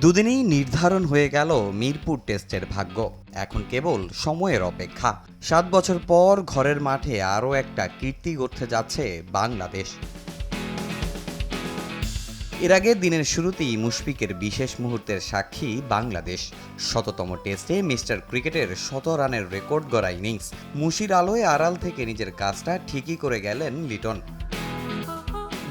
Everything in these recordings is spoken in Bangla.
দুদিনেই নির্ধারণ হয়ে গেল মিরপুর টেস্টের ভাগ্য। এখন কেবল সময়ের অপেক্ষা। সাত বছর পর ঘরের মাঠে আরও একটা কীর্তি গড়তে যাচ্ছে বাংলাদেশ। এর আগে দিনের শুরুতেই মুশফিকের বিশেষ মুহূর্তের সাক্ষী বাংলাদেশ। শততম টেস্টে মিস্টার ক্রিকেটের শত রানের রেকর্ড গড়া ইনিংস। মুশির আলোয় আড়াল থেকে নিজের কাজটা ঠিকই করে গেলেন লিটন।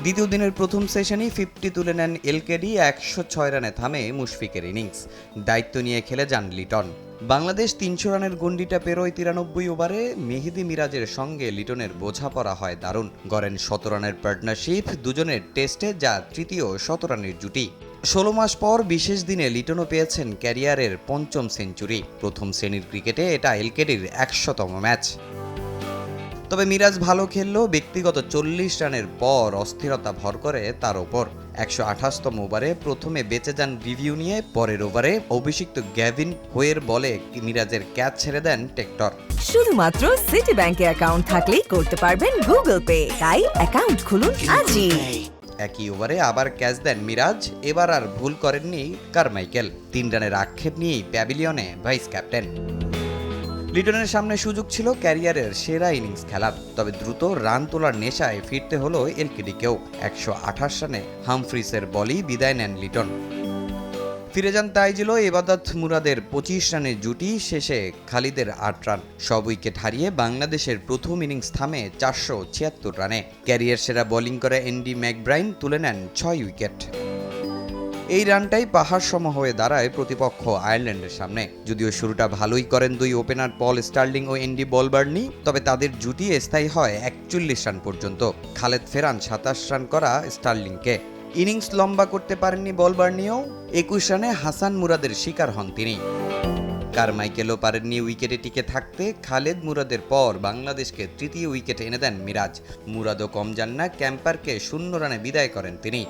দ্বিতীয় দিনের প্রথম সেশনেই ফিফটি তুলে নেন এলকেডি একশো ছয় রানে থামে মুশফিকের ইনিংস। দায়িত্ব নিয়ে খেলে যান লিটন। বাংলাদেশ তিনশো রানের গন্ডিটা পেরোয় তিরানব্বই ওভারে মেহেদি মিরাজের সঙ্গে লিটনের বোঝাপড়া হয় দারুণ। গড়েন শত রানের পার্টনারশিপ, দুজনের টেস্টে যা তৃতীয় শত রানের জুটি। ষোলো মাস পর বিশেষ দিনে লিটনও পেয়েছেন ক্যারিয়ারের পঞ্চম সেঞ্চুরি। প্রথম শ্রেণির ক্রিকেটে এটা এলকেডির একশোতম ম্যাচ। তবে মিরাজ ভালো খেললেও ব্যক্তিগত চল্লিশ রানের পর অস্থিরতা ভর করে তার ওপর। একশো আঠাশতম ওভারে প্রথমে বেঁচে যান রিভিউ নিয়ে পরের ওভারে অভিষিক্ত গ্যাভিন হোয়ের বলে মিরাজের ক্যাচ ছেড়ে দেন টেক্টর। শুধুমাত্র সিটি ব্যাংকে অ্যাকাউন্ট থাকলেই করতে পারবেন গুগল পে। তাই অ্যাকাউন্ট খুলুন আজই। একই ওভারে আবার ক্যাচ দেন মিরাজ এবার আর ভুল করেননি কারমাইকেল। তিন রানের আক্ষেপ নিয়েই প্যাভিলিয়নে ভাইস ক্যাপ্টেন। লিটনের সামনে সুযোগ ছিল ক্যারিয়ারের সেরা ইনিংস খেলার, তবে দ্রুত রান তোলার নেশায় ফিরতে হলো এলকেডিকেও। একশো আঠাশ রানে হামফ্রিসের বলই বিদায় নেন লিটন। ফিরে যান তাইজিলো, এবাদত মুরাদের পঁচিশ রানের জুটি শেষে খালিদের আট রান, সব উইকেট হারিয়ে বাংলাদেশের প্রথম ইনিংস থামে চারশো ছিয়াত্তর রানে। ক্যারিয়ার সেরা বোলিং করে এন্ডি ম্যাকব্রাইন তুলে নেন ছয় উইকেট। এই রানটাই পাহাড় সম হয়ে দাঁড়ায় প্রতিপক্ষ আয়ারল্যান্ডের সামনে। যদিও শুরুটা ভালোই করেন দুই ওপেনার পল স্টার্লিং ও এন্ডি বলবার্নি, তবে তাদের জুটি স্থায়ী হয় একচল্লিশ রান পর্যন্ত। খালেদ ফেরান সাতাশ রান করা স্টার্লিংকে। ইনিংস লম্বা করতে পারেননি বলবার্নিও, একুশ রানে হাসান মুরাদের শিকার হন তিনি। কারমাইকেলও পারেননি উইকেটে টিকে থাকতে, খালেদ মুরাদের পর বাংলাদেশকে তৃতীয় উইকেটে এনে দেন মিরাজ। মুরাদও কম যান না, ক্যাম্পারকে শূন্য রানে বিদায় করেন তিনি।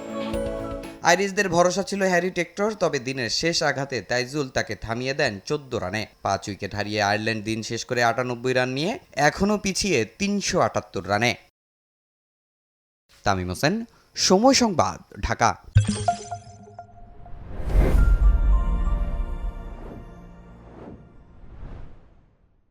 আইরিশদের ভরসা ছিল হ্যারি টেক্টর, তবে দিনের শেষ আঘাতে তাইজুল তাকে থামিয়ে দেন চোদ্দ রানে। পাঁচ উইকেট হারিয়ে আয়ারল্যান্ড দিন শেষ করে আটানব্বই রান নিয়ে এখনও পিছিয়ে তিনশো আটাত্তর রানে। তামিম হোসেন, সময় সংবাদ, ঢাকা।